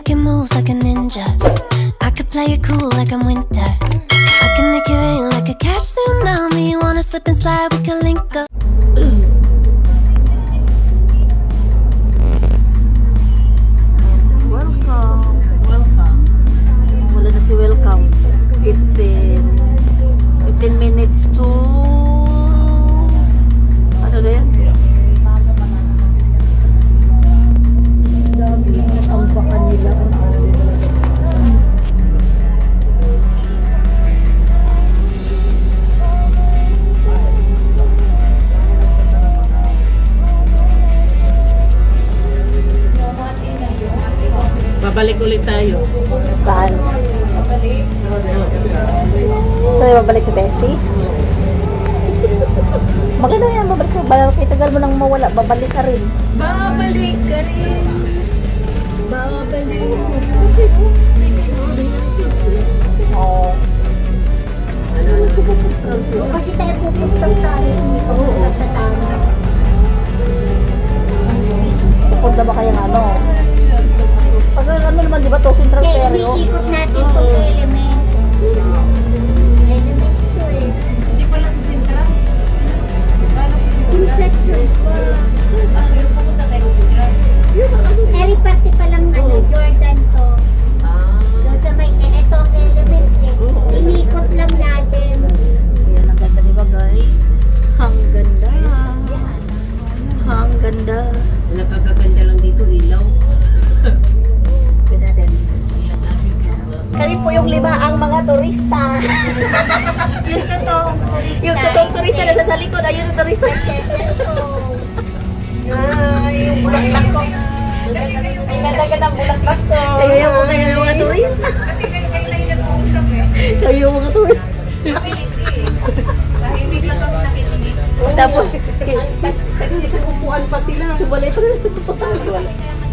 making moves like a ninja. I could play it cool like I'm winter. I can make it rain like a cash tsunami. Wanna slip and slide, we can link up. Babalik ulit tayo. Saan? Tayo babalik sa Bestie? Maganda yan, babalik ka. Bala kay tagal mo nang mawala, babalik ka rin. Babalik ka rin. Babalik. Kasi Yung totoong turista. yung totoong turista na sa likod, ayun ang turista. Ay, yung bulaklak ko. Ang ganda ng bulaklak ko. Kaya yung mga, yung mga turista. Kasi kayo kayo lang yung nag-uusap eh. Kayo yung mga turista. Tahimik lang kami nakikinig. Tapos, Kasi sa upuan pa sila. balay pa rin.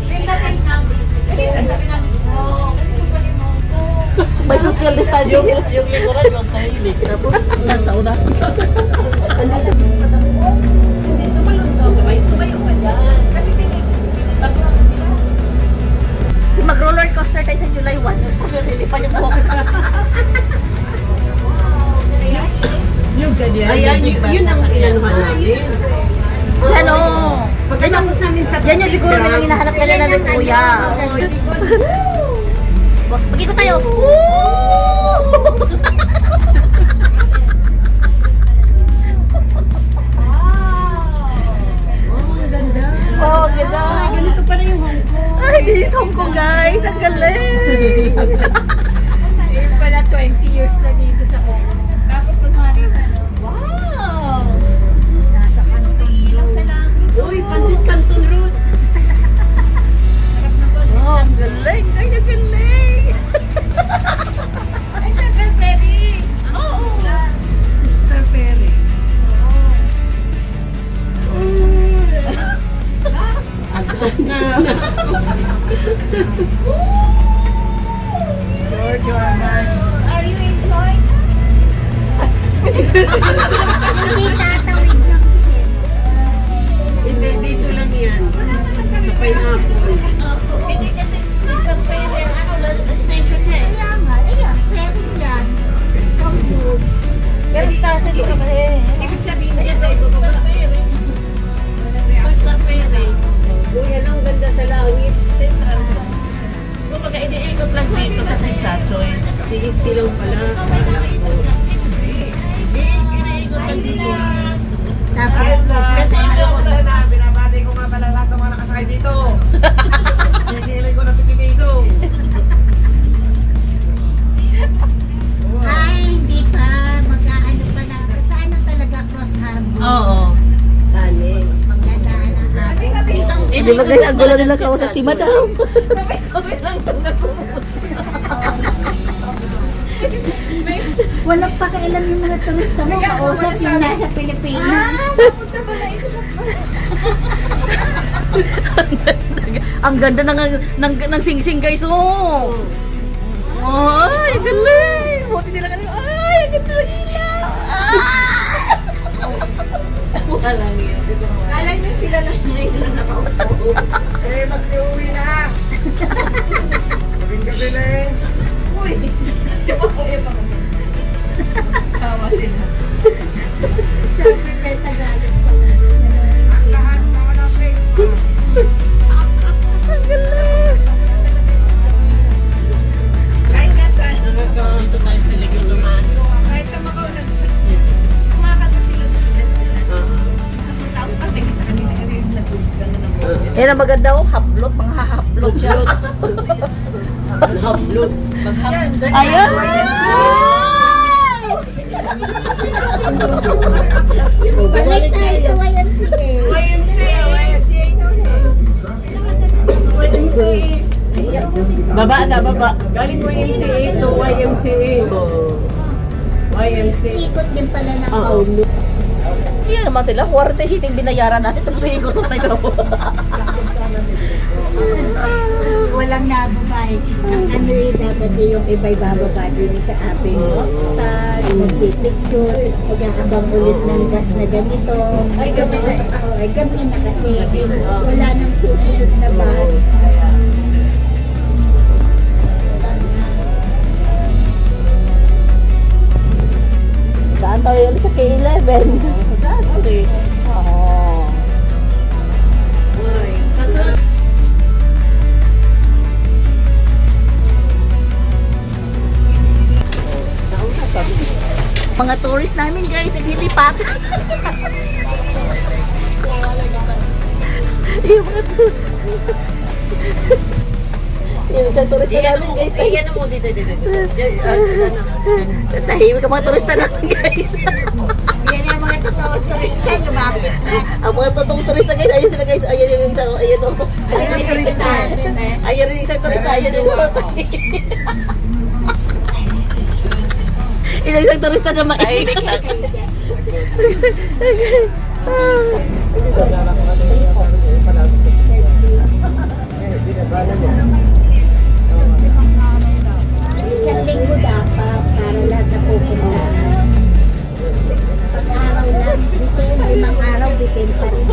Tingnan tayo namin. Kasi sabi namin, May social distancing. Yung, yung likuran yung tahimik. Tapos, nasa una. Hindi, tumalon ka. Tumayo, ka dyan. Kasi tingin, tapos ako sila. Mag-roller coaster tayo sa July 1. Hindi pa niya buhok. Yung ganyan. Ayan, yun, yun ang inanuhan natin. Yan o. Pagkatapos namin sa Yan yung siguro nilang hinahanap nila na rin kuya. Mag-ikot tayo. Oh, ang ganda. Oh, ganda. Ganito pala yung Hong Kong. Ay, this is Hong Kong guys. Ang galing. Agtok na. George, Are you enjoying? Hindi tatawid ng set. Hindi, dito lang yan. Sa pineapple. Hindi ba ganyan gulo nila kausap si Madam? Walang pakialam yung mga turista mo. Kausap yung nasa Pilipinas. ang ganda ng, ng, ng sing-sing guys, oh. Ay, galing. Buti sila kanina. Ay, ang ganda ng ilaw. Ah! Walang yan. Alam niyo sila lang ngayon lang nakaupo. Eh, mag-uwi na. Yan ang maganda oh, hablot, mga hahablot siya. Maghablot. Maghablot. Ayan! Balik tayo sa YMCA. Baba na, baba. Galing YMCA to YMCA. YMCA. Ikot din pala ng Oo. Yan naman sila, 40 sheeting binayaran natin, tapos ikot tayo. Walang nababay. Ang ano eh, dapat eh, yung iba'y bababa din sa ating rockstar, magpipicture, mag-aabang ulit ng gas na ganito. Ay, gabi na eh. Oo, ay gabi na kasi wala nang susunod namin guys, naglilipat. yung mga yung isang turista namin guys. Iyan mo dito, dito, dito. Ah, ano. Tahimik ang mga turista namin guys. Yan yung mga totoo turista, ang mga totoong turista guys, ayun sila guys. Ayun yung isang, ayun o. Ayun ang turista. Ayun yung isang turista, ayun yung Isang isang turista na mainit. Isang linggo dapat para lahat na pupuntahan. Pag-araw lang, bitin, limang araw, bitin pa rin.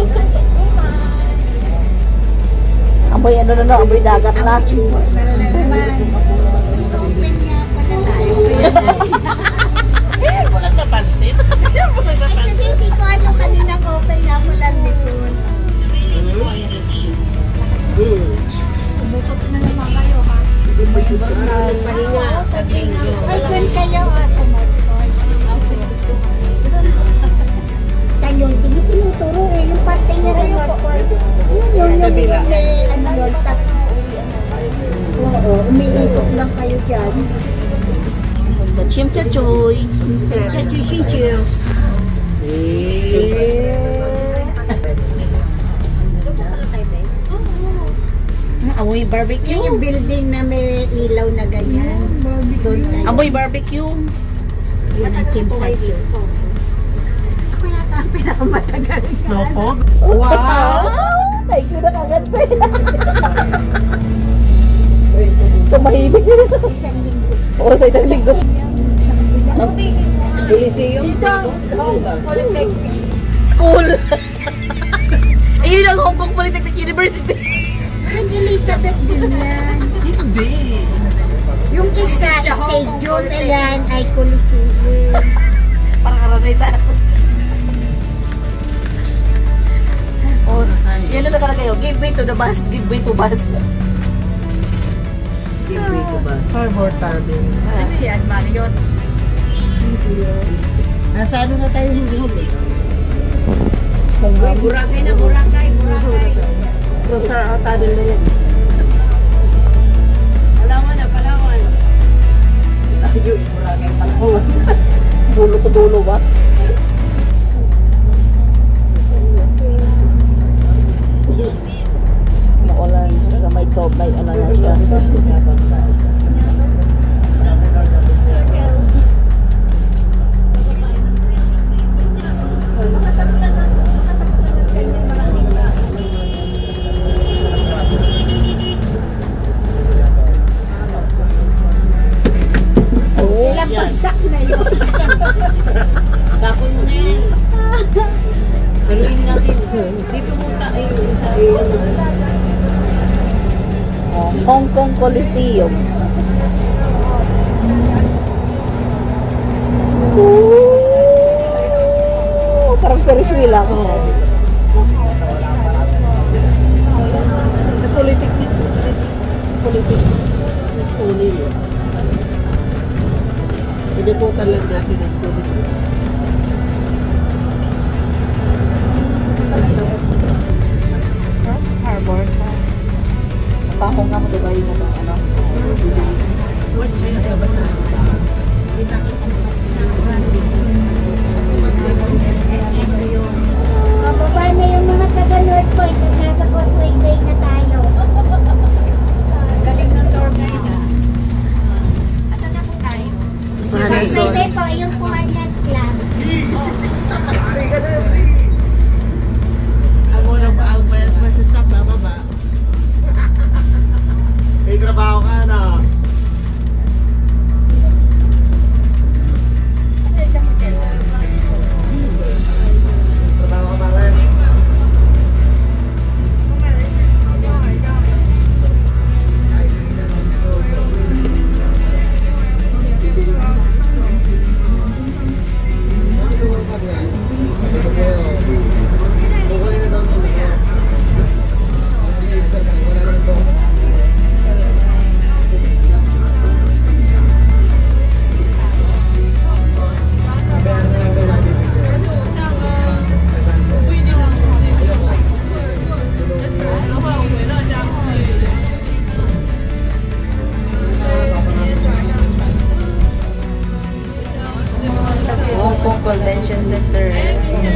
Amoy ano na no, amoy dagat na. Ang important na naman. Open nga pala tayo. Ay, kasi hindi ko ano kaninang open nga mula likod. Umutot na naman kayo ha. Pahinga sa linggo. Ay, doon Chachoy. Chachu-chichu. Amoy barbecue. Yun yung building na may ilaw na ganyan. Doon tayo. Amoy barbecue. Yun ang Kim Sa-kyo. Ako yata ang pinakamatagal na. Loko. Wow! Thank you na kaganda. Tumahimik na Sa isang linggo. Oo, sa isang linggo. Coliseum. School. Iyon ang Hong Kong Polytechnic University. Ang Elizabeth din yan. Hindi. Yung isa, stadium, ayan, ay Coliseum. Parang karanita. Oh, yan na kayo. Give way to the bus. Give way to bus. Harbor Tunnel. Ano yan, Marriott? Nasa ano na tayo hindi huli? Boracay na Boracay, Boracay. So sa tunnel na yan. Palawan na, Palawan. Ayun, Boracay Palawan. Dulo to dulo ba? Ilang bagsak na yun. Tapon mo na yan. Saluhin natin. Dito mo tayo sa Oh, Hong Kong Coliseum. Ferris wheel ako. Sa Hindi po talaga pinagpolitik. Convention Center.